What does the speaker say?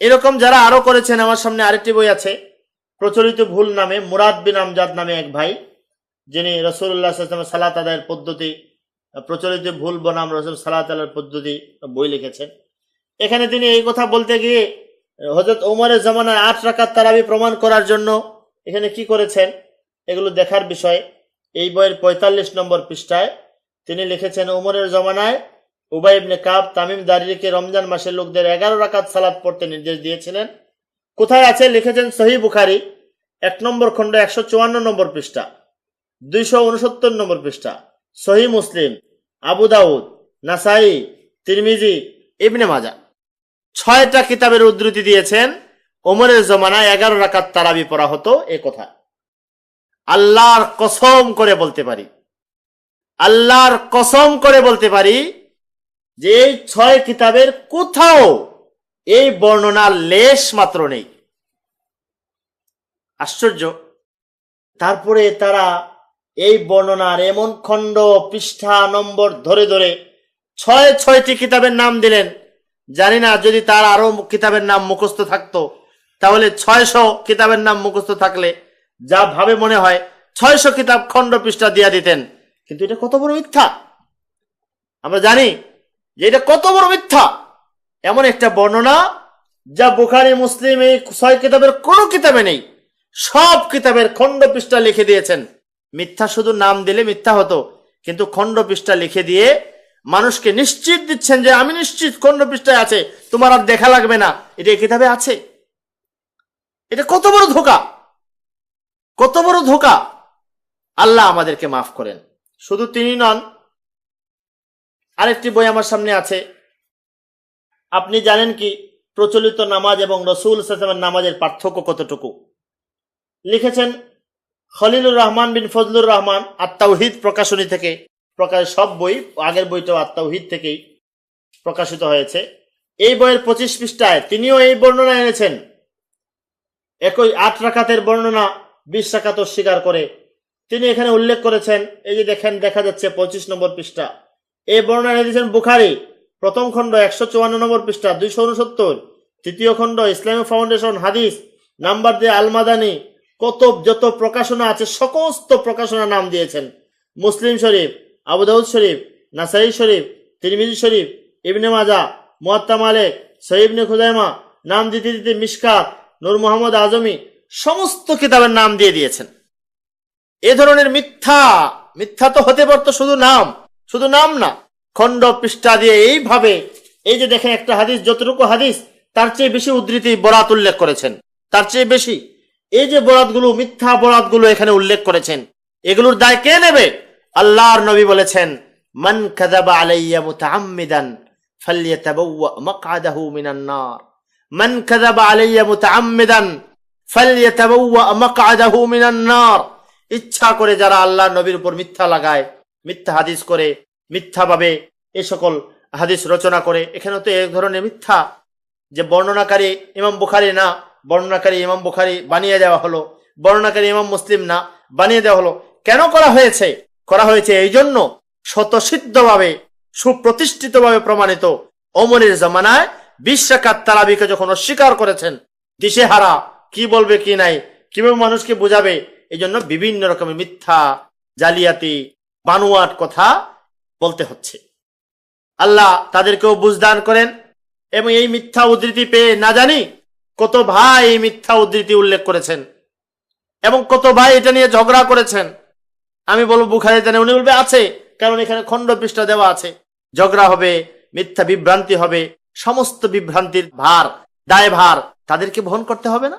এরকম যারা আরও করেছেন, আমার সামনে আরেকটি বই আছে, প্রচলিত ভুল নামে মুরাদ বিন আমজাদ নামে এক ভাই, যিনি রসুল্লাহ সালাত আদায়ের পদ্ধতি, প্রচলিত ভুল বনাম রসুল সালাত আলার পদ্ধতি বই লিখেছেন। এখানে তিনি এই কথা বলতে গিয়ে হজরত ওমরের জামানায় আট রাকাত তারাবি প্রমাণ করার জন্য এখানে কি করেছেন, এগুলো দেখার বিষয়। এই বইয়ের পঁয়তাল্লিশ নম্বর পৃষ্ঠায় তিনি লিখেছেন, ওমরের জমানায় উবাই ইবনে কাব তামিম দারিকে রমজান মাসের লোকদের এগারো রাকাত সালাত পড়তে নির্দেশ দিয়েছিলেন। কোথায় আছে? লিখেছেন সহি বুখারি, এক নম্বর খণ্ড একশো চুয়ান্ন নম্বর পৃষ্ঠা, দুইশো উনসত্তর নম্বর পৃষ্ঠা সহি মুসলিম, আবু দাউদ, নাসাই, তিরমিজি, ইবনে মাজা ছয়টা কিতাবের উদ্ধৃতি দিয়েছেন। ওমরের জমানায় এগারো রাকাত তারাবি পড়া হতো এ কথা। আল্লাহর কসম করে বলতে পারি। আল্লাহর কসম করে বলতে পারি যে এই ছয় কিতাবের কোথাও এই বর্ণনার লেশ মাত্র নেই। আশ্চর্য। তারপরে তারা এই বর্ণনার এমন খণ্ড পৃষ্ঠা নম্বর ধরে ধরে ছয় ছয়টি কিতাবের নাম দিলেন। জানি না, যদি তার আরও কিতাবের নাম মুখস্থ থাকতো, তাহলে ছয়শো কিতাবের নাম মুখস্থ থাকলে যা ভাবে মনে হয়, ছয়শো কিতাব খণ্ড পৃষ্ঠা দিয়া দিতেন। কিন্তু এটা কত বড় মিথ্যা? আমরা জানি যে এটা কত বড় মিথ্যা? এমন একটা বর্ণনা যা বুখারি, মুসলিম এই ছয় কিতাবের কোন কিতাবে নেই। সব কিতাবের খণ্ড পৃষ্ঠা লিখে দিয়েছেন। মিথ্যা শুধু নাম দিলে মিথ্যা হতো, কিন্তু খণ্ড পৃষ্ঠা লিখে দিয়ে মানুষকে নিশ্চিত দিচ্ছেন যে আমি নিশ্চিত খণ্ড পৃষ্ঠায় আছে, তোমার আর দেখা লাগবে না। এটা এই কিতাবে আছে। এটা কত বড় ধোকা? কত বড় ধোকা? আল্লাহ আমাদেরকে মাফ করেন। শুধু তিনি নন আরেকটি বই আমার সামনে আছে। আপনি জানেন কি, প্রচলিত নামাজ এবং রসুল সালামের নামাজের পার্থক্য কতটুকু? লিখেছেন, খলিলুর রহমান বিন ফজলুর রহমান, আত্মাউহিদ প্রকাশনী থেকে প্রকাশ সব বই, আগের বইটাও আত্মাউহিদ থেকেই প্রকাশিত হয়েছে। এই বইয়ের পঁচিশ পৃষ্ঠায় তিনিও এই বর্ণনা এনেছেন। একই আট রাকাতের বর্ণনা, বিশ রাকাত অস্বীকার করে। তিনি এখানে উল্লেখ করেছেন, এই যে দেখেন, দেখা যাচ্ছে পঁচিশ নম্বর পৃষ্ঠা। এই বর্ণনা এনেছেন বুখারি। প্রথম খণ্ড একশো চুয়ান্ন নম্বর পৃষ্ঠা, দুইশো উনসত্তর। তৃতীয় খণ্ড ইসলামিক ফাউন্ডেশন হাদিস, নাম্বার দিয়ে আলমাদানি। কত, যত প্রকাশনা আছে, সমস্ত প্রকাশনা নাম দিয়েছেন। মুসলিম শরীফ আবুদাউদ শরীফ, নাসাই শরীফ, তিরমিজি শরীফ, ইবনে মাজা, মুয়াত্তা মালেক সহিবনে খুজাইমা নাম দিতে দিতে মিসকাত নূর মোহাম্মদ আজমি, সমস্ত কিতাবের নাম দিয়ে দিয়েছেন। এ ধরনের মিথ্যা মিথ্যা তো হতে পারতো শুধু নাম। শুধু নাম না, খণ্ড পৃষ্ঠা দিয়ে এইভাবে, এই যে দেখেন একটা হাদিস, যতটুকু হাদিস, তার চেয়ে বেশি উদ্ধৃতি বরাত উল্লেখ করেছেন। তার চেয়ে বেশি, এই যে বরাতগুলো, মিথ্যা বরাতগুলো এখানে উল্লেখ করেছেন, এগুলোর দায় কে নেবে? আল্লাহর নবী বলেছেন, মান কাযাবা আলাইয়া মুতাআম্মিদান ফালইয়াতাবাওয়া মাকআদাহু মিনান নার। মান কাযাবা আলাইয়া মুতাআম্মিদান ফালইয়াতাবাওয়া মাকআদাহু মিনান নার। ইচ্ছা করে যারা আল্লাহর নবীর উপর মিথ্যা লাগায় মিথ্যা হাদিস করে, মিথ্যাভাবে এ সকল হাদিস রচনা করে। এখানে তো এক ধরনের মিথ্যা যে বর্ণনাকারী ইমাম বুখারি না, বর্ণনাকারী ইমাম বুখারি বানিয়ে দেওয়া হলো, বর্ণনাকারী ইমাম মুসলিম না, বানিয়ে দেওয়া হলো। কেন করা হয়েছে? করা হয়েছে এই জন্য স্বতঃসিদ্ধভাবে, সুপ্রতিষ্ঠিতভাবে প্রমাণিত। অমরের জামানায় বিশ্বাকাত তারাবিকে যখন অস্বীকার করেছেন, দিশেহারা কি বলবে কি নাই, কীভাবে মানুষকে বোঝাবে এই জন্য বিভিন্ন রকমের মিথ্যা, জালিয়াতি বানুয়াট কথা বলতে হচ্ছে। আল্লাহ তাদেরকেও বুঝদান করেন এবং এই মিথ্যা উদ্ধৃতি পেয়ে না জানি কত ভাই এই মিথ্যা উদ্ধৃতি উল্লেখ করেছেন এবং কত ভাই এটা নিয়ে ঝগড়া করেছেন। আমি বলব বুখারি জানে উনি বলবে, আছে, কারণ এখানে খণ্ড পৃষ্ঠা দেওয়া আছে। ঝগড়া হবে, মিথ্যা বিভ্রান্তি হবে, সমস্ত বিভ্রান্তির ভার দায় ভার তাদেরকে বহন করতে হবে না?